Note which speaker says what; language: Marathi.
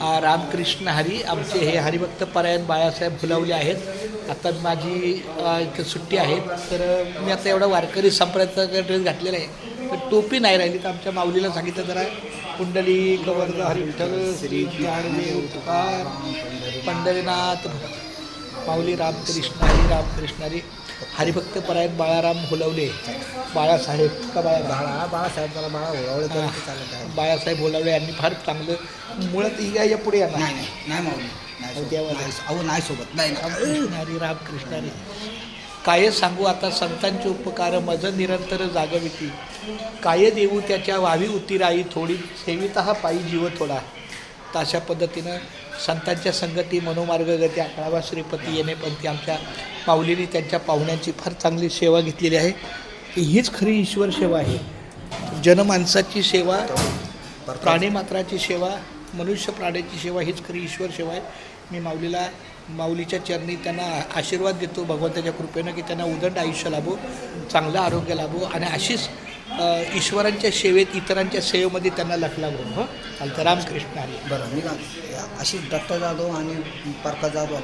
Speaker 1: रामकृष्ण हरी आमचे हे हरिभक्त परायण बाळासाहेब फुलावले आहेत. आता माझी इथं सुट्टी आहे. तर मी आता एवढा वारकरी संप्रदायाचा ड्रेस घातलेला आहे. तर टोपी नाही राहिली. तर आमच्या माऊलीला सांगितलं जरा कुंडली कवर्ध हरिठल श्री ज्ञानदेव तुकार पंढरीनाथ माऊली रामकृष्ण हरी रामकृष्ण हरी हरिभक्त परायण बाळाराम हुलवले. बाळासाहेब का बाळा
Speaker 2: बाळा बाळासाहेब मला बाळा ओळवळे तर चालत आहे.
Speaker 1: बाळासाहेब होलावळे यांनी फार चांगलं मुळात या या पुढे येणार.
Speaker 2: नाही नाही नाही माऊली. नाही.
Speaker 1: देवा.
Speaker 2: नाही, अहो नाही सोबत. नाही नाही.
Speaker 1: रामकृष्ण हरी रामकृष्ण हरी काय सांगू आता संतांचे उपकार मज निरंतर जागविती. काय देऊ त्याच्या वावी उतिराई थोडी सेविता हा पायी जीव थोडा. तर अशा पद्धतीनं संतांच्या संगती मनोमार्ग गती अकरावा श्रीपती येणे पण ती आमच्या माऊलीने त्यांच्या पाहुण्यांची फार चांगली सेवा घेतलेली आहे. की हीच खरी ईश्वर सेवा आहे. जनमानसाची सेवा प्राणीमात्राची सेवा मनुष्य प्राण्याची सेवा हीच खरी ईश्वर सेवा आहे. मी माऊलीला माऊलीच्या चरणी त्यांना आशीर्वाद देतो भगवंताच्या कृपेनं की त्यांना उदंड आयुष्य लाभो चांगलं आरोग्य लाभो. आणि अशीच ईश्वरांच्या सेवेत इतरांच्या सेवेमध्ये त्यांना लखला लाभो हो रामकृष्ण आले
Speaker 2: बरं मी अशी दत्त जाधव आणि परका जाधव